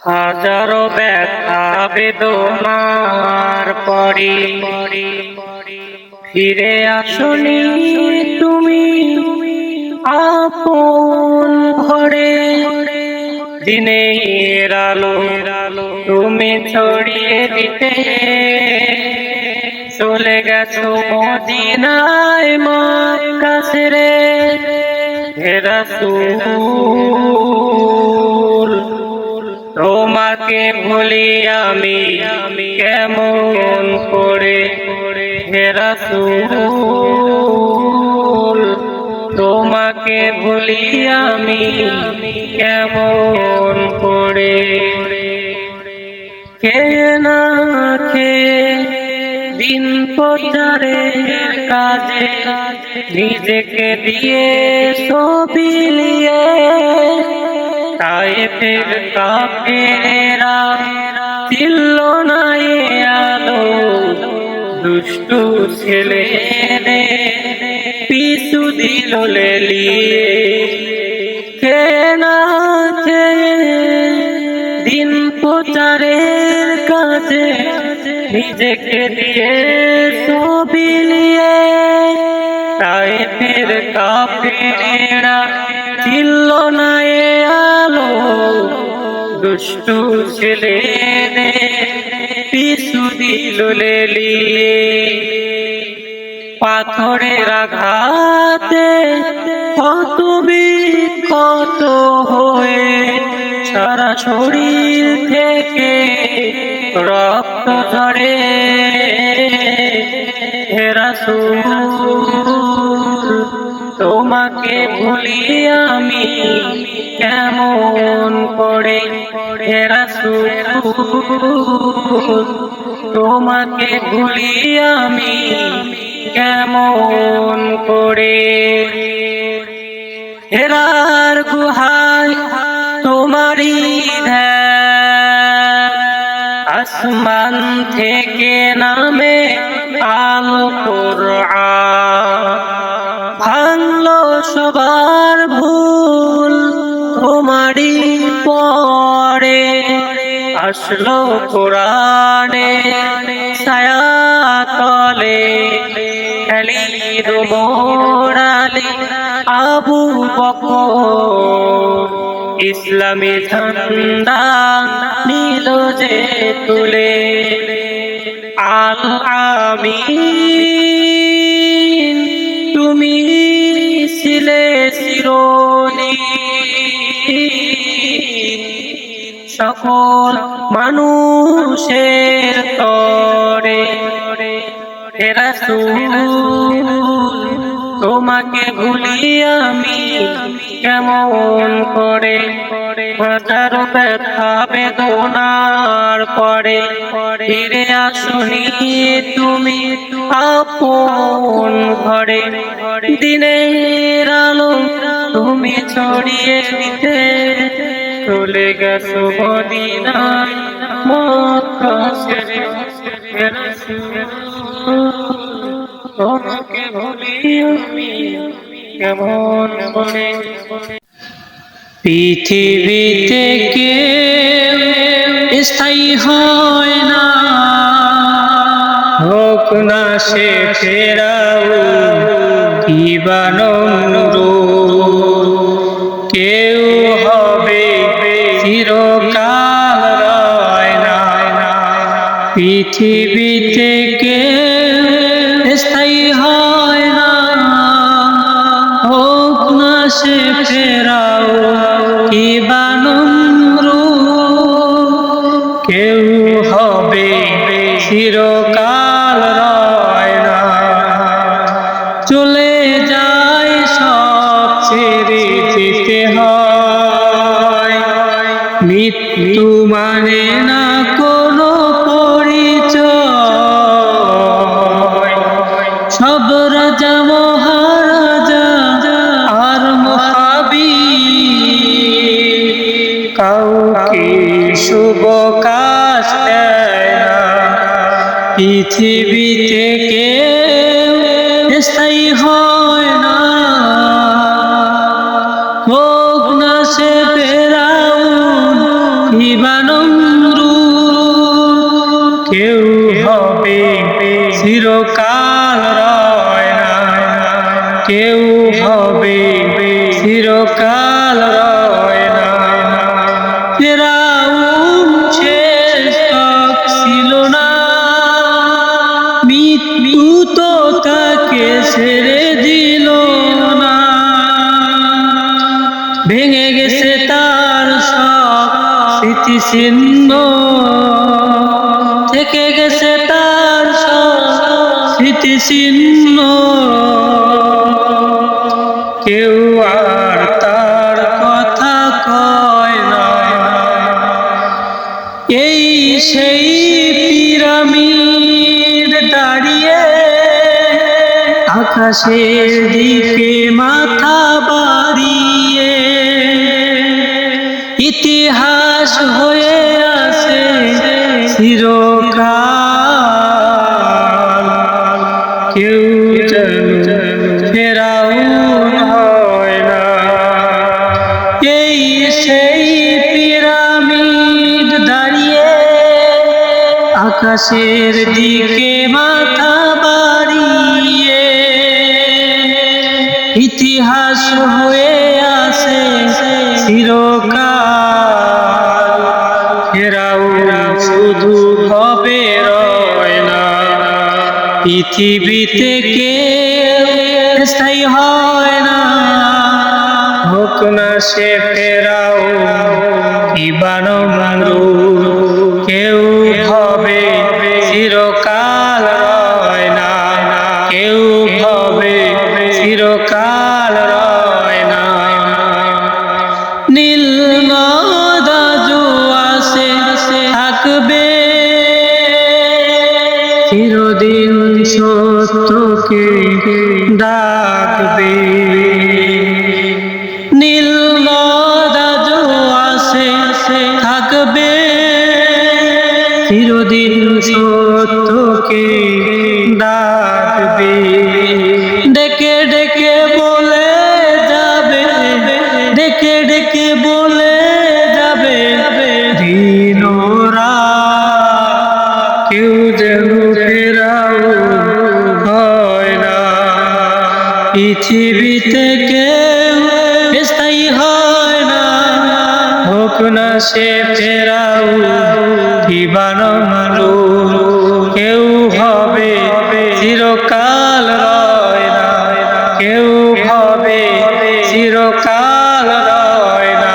হাজারো ব্যথা বেদনার পরে। ফিরে আসনি তুমি আপন ঘরে। দিনের আলো তুমি ছড়িয়ে দিতে। চলে গেছো মদিনায় মক্কা রে। রাসূল। তোমাকে ভুলি আমি কেমন করে হে রাসূল? তোমাকে ভুলি আমি কেমন করে কে না খেয়ে দিন প্রচারের কাজে নিজেকে দিয়ে সবিলিয়ে তাই ফের কাপেরা চিল্ল নাই আলো, দুষ্টু ছেলে পিছু দিল লেলিয়ে কে না খেয়ে দিন প্রচারের কাজে নিজেকে দিয়ে সবিলিয়ে তাই ফের কাপেরা চিল্ল না দুষ্টু ছেলে পিছু দিল লেলিয়ে পাথরের আঘাতে কত হয়ে, সারা শরীর থেকে রক্ত ঝরে। হেরাসুল তোমাকে ভুলি আমি কেমন করে? তোমাকে ভুলি আমি কেমন করে? হেরার গুহায় তোমারই ধ্যান। আসমান থেকে নামে আলো কোরআন সবার ভুল তোমারই পরে আসলো কোরআনে ছায়া তলে খেলির মোরালি আবু বকর। ইসলামী ঝান্ডা নীল যে তুলে। আল আমিন, তুমি ছিলে শিরোনি সকল মানুষের তরে এরা তোমাকে ভুলি আমি কেমন করে? হাজার ব্যথা বেদনার পরে ফিরে আসনি তুমি আপন ঘরে। দিনের আলো তুমি ছড়িয়ে দিতে চলে গেছো মদিনায়। ভুলি আমি পৃথিবীতে কে স্থায়ী হয় না। হোক না সে ফেরাও কিবা কেউ হবে চিরকাল রয় না। পৃথিবীতে চলে যায় সব ছেড়ে যেতে হয়। মৃত্যু মানে না কোনো পরিচয়। সব রাজা, মহারাজা আর মহাবী কাউকে শুভ কাজ দেয় চিরকাল রয় না। কেউ হবে, চিরকাল রয় না। ফেরাউন শেষ ছিল না। মৃত্যু তো তাকে ছেড়ে দিল না। ভেঙে গেছে তার সব স্মৃতি চিহ্ন কেউ আর তার কথা কয় না। এই সেই পিরামিড দাঁড়িয়ে আকাশের দিকে মাথা বাড়িয়ে ইতিহাস হয়ে আকাশের দিকে মাথা বাড়িয়ে ইতিহাস হয়ে আছে চিরকাল। ফেরাউন শুধু হবে রয় না পৃথিবীতে কেউ স্থায়ী হয় না। হোক না সে ফেরাও ইবানো মারু পৃথিবীতে কেউ স্থায়ী হয় না। হোক না সে ফেরাও মারু কেউ হবে চিরকাল রয় না। কেউ হবে চিরকাল রয় না।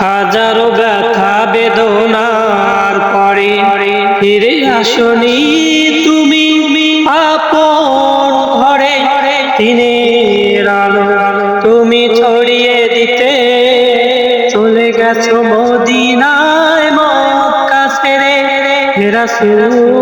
হাজারো ব্যথা বেদনার পরে ফিরে আসনি আপন ঘরে দিনের আলো তুমি ছড়িয়ে দিতে চলে গেছো মদিনায় মক্কা ছেড়ে। রাসূল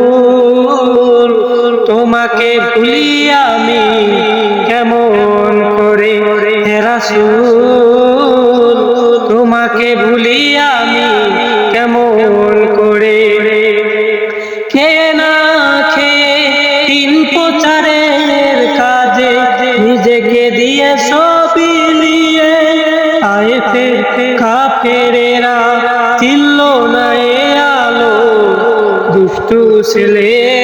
আয়ে কাফেরেরা চিল্ল না এ আলো। দুষ্টু ছেলেদের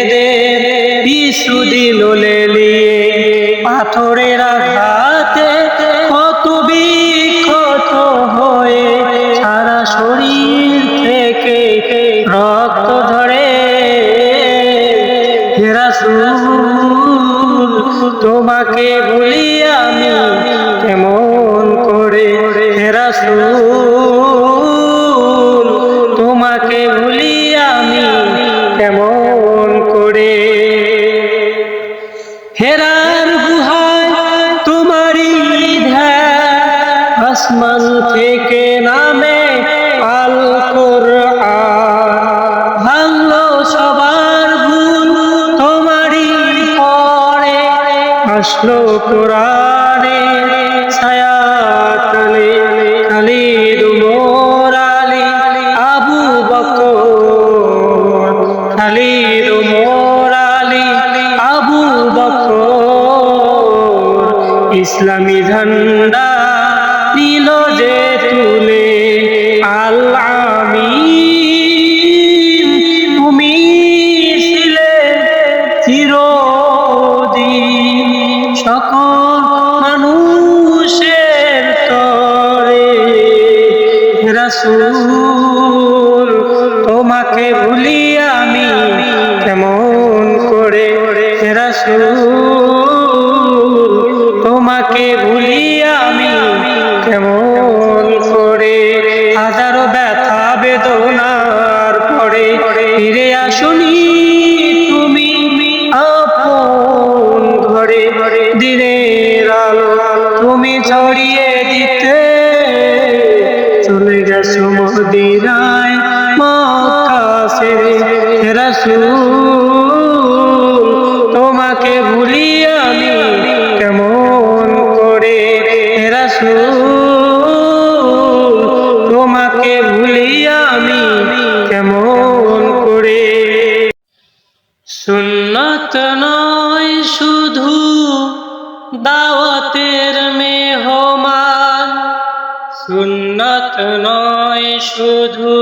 সুন্নত নয়, শুধু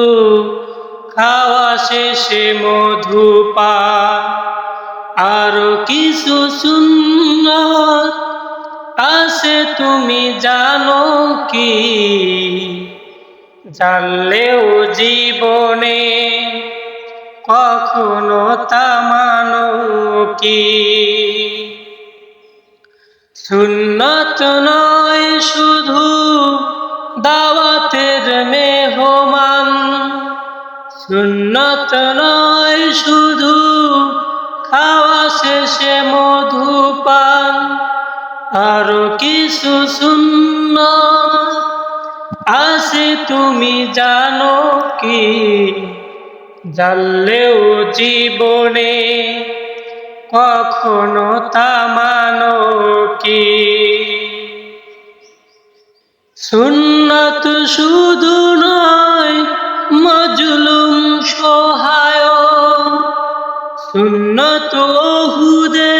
খাওয়া শেষে মধুপান আরও কিছু সুন্নত আছে, তুমি জানো কি? জানলেও জীবনে কখনো তা মানো কি? সুন্নত নয়, শুধু দাওয়াতের মেহমান। সুন্নত নয়, শুধু খাওয়া শেষে মধুপান আরও কিছু শূন্য আছে, তুমি জানো কি? জানলেও জীবনে কখনো তা মানো কি? সুন্নত শুধু নয় মজলুম সহায় সুন্নত হুদে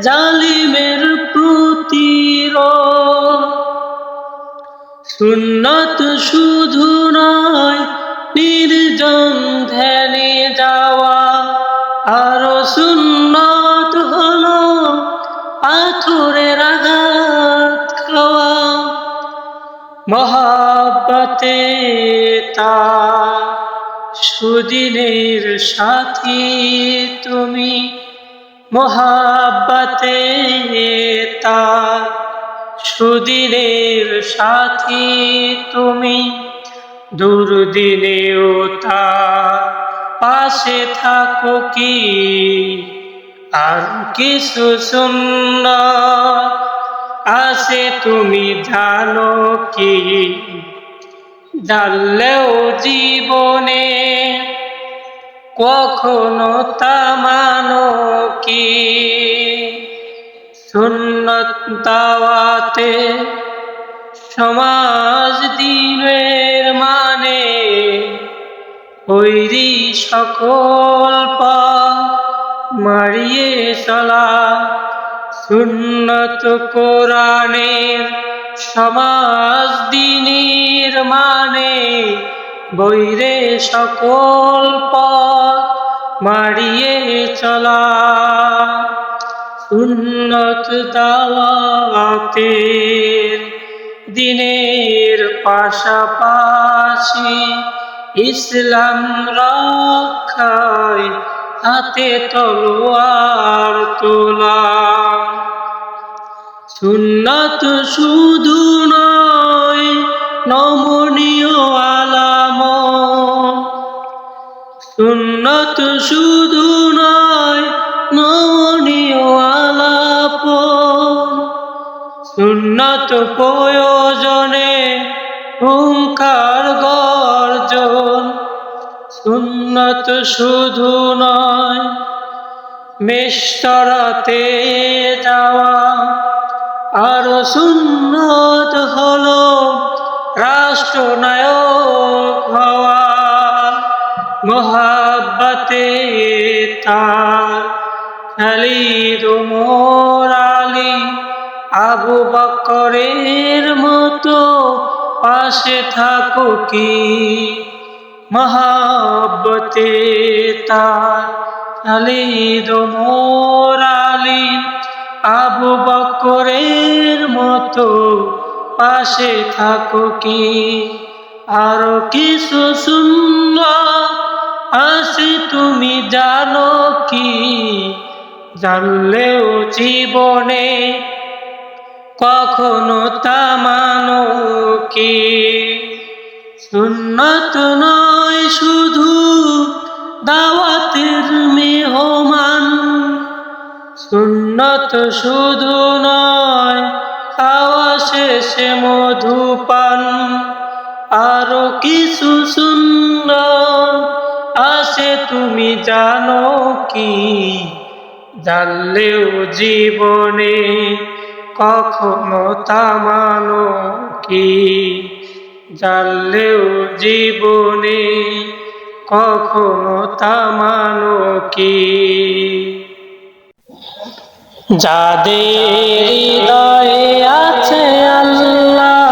জালিমের প্রতির সুন্নত শুধু নয় নির্জন ধ্যানে তা সুদিনের সাথী তুমি, মহাব্বতে তা সুদিনের সাথী তুমি, দুর্দিনেও তা পাশে থাকো কি? আর কিছু শূন্য আছে তুমি জানো কি? জানলেও জীবনে কখনো তা মানো কি? সুন্নত সমাজ দিনের মানে হৈরি সকল মারিয়ে চলা। সুন্নত কোরআনের সমাজ মানে বৈরে সকল পথ মারিয়ে চলা। সুন্নত দাওয়াতের দিনের পাশাপাশি ইসলাম রক্ষায় হাতে তলোয়ার তোলা। সুন্নত শুধু নয়, নমনীয় সুন্নত শুধু নয়, নমনীয় আলাপ সুন্নত প্রয়োজনে হুঙ্কার গর্জন। সুন্নত শুধু নয় মেস্তরাতে যাওয়া। আর সুন্নত হল রাষ্ট্রনায়ক পাশে থাকো কি? মহাব্বতে তার খালিদ মোর আলী আবু বকরের মতো পাশে থাকো কি? আরও কিছু শূন্য আসি তুমি জানো কি? জানলেও জীবনে কখনো তা মানো কি? সুন্নত নয়, শুধু দাওয়াতের মেহমান। সুন্নত শুধু নয়, খাওয়া শেষে মধুপান। আরও কিছু সুন্দর আসে তুমি জানো কি? জানলেও জীবনে কখনো তা মানো কি? জানলেও জীবনে কখনো তা মানো কি? যাদের হৃদয়ে আছে আল্লাহ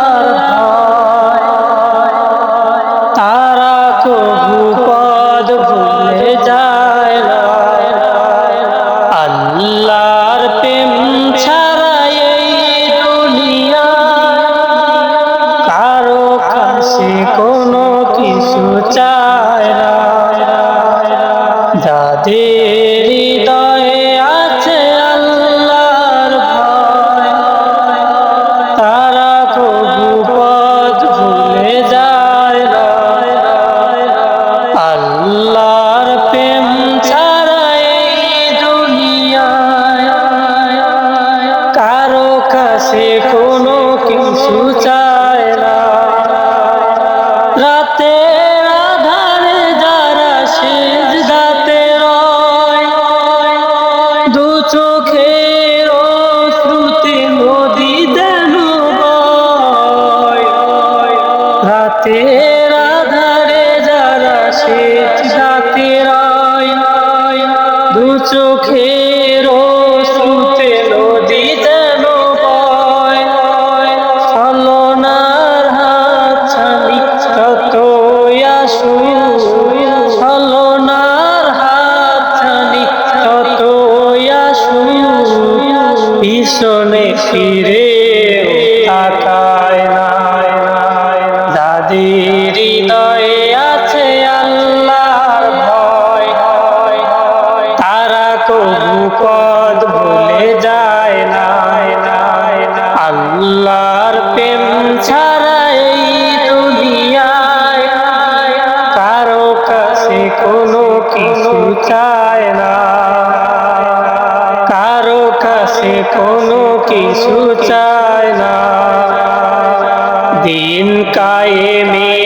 ফিরে তাকায় না দাদির হৃদয়ে আছে আল্লাহর ভয় হয় হয় তারা কবু পদ ভুলে যায় নাই না। আল্লাহর প্রেম ছাড়া এই দুনিয়ায় কারও কাছে কোনো কিছু চায় না। কারও কাছে কোনো কিছু চায় না। দিন কায়েমে